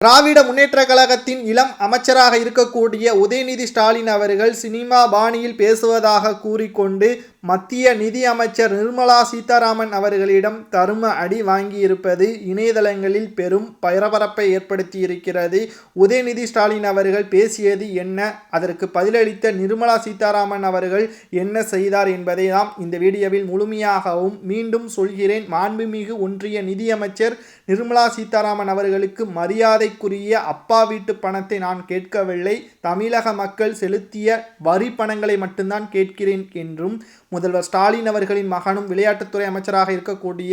திராவிட முன்னேற்ற கழகத்தின் இளம் அமைச்சராக இருக்கக்கூடிய உதயநிதி ஸ்டாலின் அவர்கள் சினிமா பாணியில் பேசுவதாக கூறிக்கொண்டு மத்திய நிதி அமைச்சர் நிர்மலா சீதாராமன் அவர்களிடம் தரும அடி வாங்கியிருப்பது இணையதளங்களில் பெரும் பரபரப்பை ஏற்படுத்தியிருக்கிறது. உதயநிதி ஸ்டாலின் அவர்கள் பேசியது என்ன? அதற்கு பதிலளித்த நிர்மலா சீதாராமன் அவர்கள் என்ன செய்தார் என்பதை நாம் இந்த வீடியோவில் முழுமையாகவும் மீண்டும் சொல்கிறேன். மாண்புமிகு ஒன்றிய நிதியமைச்சர் நிர்மலா சீதாராமன் அவர்களுக்கு மரியாதை மரியாதைக்குரிய அப்பா வீட்டு பணத்தை நான் கேட்கவில்லை. தமிழக மக்கள் செலுத்திய வரி பணங்களை மட்டும்தான் கேட்கிறேன் என்றும் முதல்வர் ஸ்டாலின் அவர்களின் மகனும் விளையாட்டுத்துறை அமைச்சராக இருக்கக்கூடிய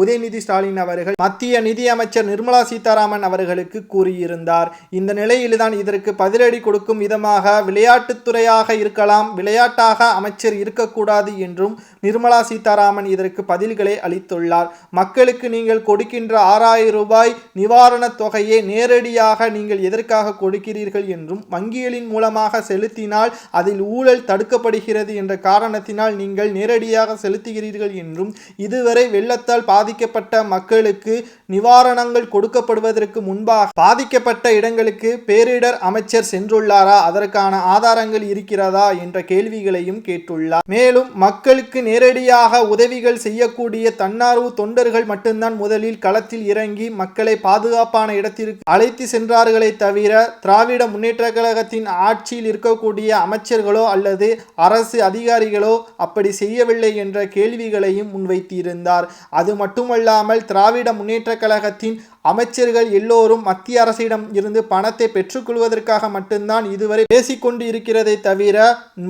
உதயநிதி ஸ்டாலின் அவர்கள் மத்திய நிதியமைச்சர் நிர்மலா சீதாராமன் அவர்களுக்கு கூறியிருந்தார். இந்த நிலையில்தான் இதற்கு பதிலடி கொடுக்கும் விதமாக விளையாட்டுத்துறையாக இருக்கலாம் விளையாட்டாக அமைச்சர் இருக்கக்கூடாது என்றும் நிர்மலா சீதாராமன் இதற்கு பதில்களை அளித்துள்ளார். மக்களுக்கு நீங்கள் கொடுக்கின்ற ஆறாயிரம் ரூபாய் நிவாரணத் தொகையை நேரடியாக நீங்கள் எதற்காக கொடுக்கிறீர்கள் என்றும் வங்கிகளின் மூலமாக செலுத்தினால் அதில் ஊழல் தடுக்கப்படுகிறது என்ற காரணத்தினால் நீங்கள் நேரடியாக செலுத்துகிறீர்கள் என்றும் இதுவரை வெள்ளத்தால் பாதிக்கப்பட்ட மக்களுக்கு நிவாரணங்கள் கொடுக்கப்படுவதற்கு முன்பாக பாதிக்கப்பட்ட இடங்களுக்கு பேரிடர் அமைச்சர் சென்றுள்ளாரா? அதற்கான ஆதாரங்கள் இருக்கிறதா? என்ற கேள்விகளையும் கேட்டுள்ளார். மேலும் மக்களுக்கு நேரடியாக உதவிகள் செய்யக்கூடிய தன்னார்வ தொண்டர்கள் மட்டும்தான் முதலில் களத்தில் இறங்கி மக்களை பாதுகாப்பான இடத்திற்கு அழைத்து சென்றார்களே தவிர திராவிட முன்னேற்ற கழகத்தின் ஆட்சியில் இருக்கக்கூடிய அமைச்சர்களோ அல்லது அரசு அதிகாரிகளோ அப்படி செய்யவில்லை என்ற கேள்விகளையும் முன்வைத்திருந்தார். அது மட்டுமல்லாமல் திராவிட முன்னேற்ற கழகத்தின் அமைச்சர்கள் எல்லோரும் மத்திய அரசிடம் இருந்து பணத்தை பெற்றுக்கொள்வதற்காக மட்டும்தான் இதுவரை பேசிக்கொண்டு இருக்கிறதை தவிர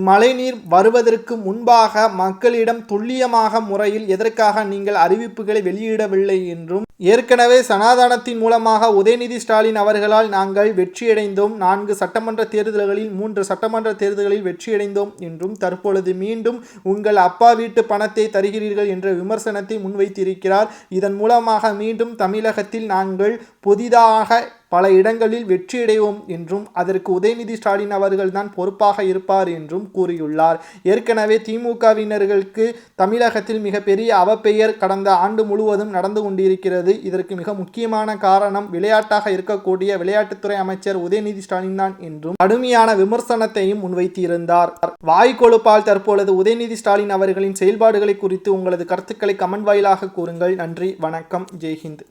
மழைநீர் வருவதற்கு முன்பாக மக்களிடம் துல்லியமாக முறையில் எதற்காக நீங்கள் அறிவிப்புகளை வெளியிடவில்லை என்றும் ஏற்கனவே சனாதானத்தின் மூலமாக உதயநிதி ஸ்டாலின் அவர்களால் நாங்கள் வெற்றியடைந்தோம். நான்கு சட்டமன்ற தேர்தல்களில் மூன்று சட்டமன்ற தேர்தல்களில் வெற்றியடைந்தோம் என்றும் தற்பொழுது மீண்டும் உங்கள் அப்பா வீட்டு பணத்தை தருகிறீர்கள் என்ற விமர்சனத்தை முன்வைத்திருக்கிறார். இதன் மூலமாக மீண்டும் தமிழகத்தில் நாங்கள் புதிதாக பல இடங்களில் வெற்றியடைவோம் என்றும் அதற்கு உதயநிதி ஸ்டாலின் அவர்கள்தான் பொறுப்பாக இருப்பார் என்றும் கூறியுள்ளார். ஏற்கனவே திமுகவினர்களுக்கு தமிழகத்தில் மிகப்பெரிய அவப்பெயர் கடந்த ஆண்டு முழுவதும் நடந்து கொண்டிருக்கிறது. இதற்கு மிக முக்கியமான காரணம் விளையாட்டாக இருக்கக்கூடிய விளையாட்டுத்துறை அமைச்சர் உதயநிதி ஸ்டாலின் தான் என்றும் கடுமையான விமர்சனத்தையும் முன்வைத்திருந்தார். வாய் கொழுப்பால் தற்பொழுது உதயநிதி ஸ்டாலின் அவர்களின் செயல்பாடுகளை குறித்து உங்களது கருத்துக்களை கமெண்ட் வாயிலாக கூறுங்கள். நன்றி வணக்கம். ஜெய்ஹிந்த்.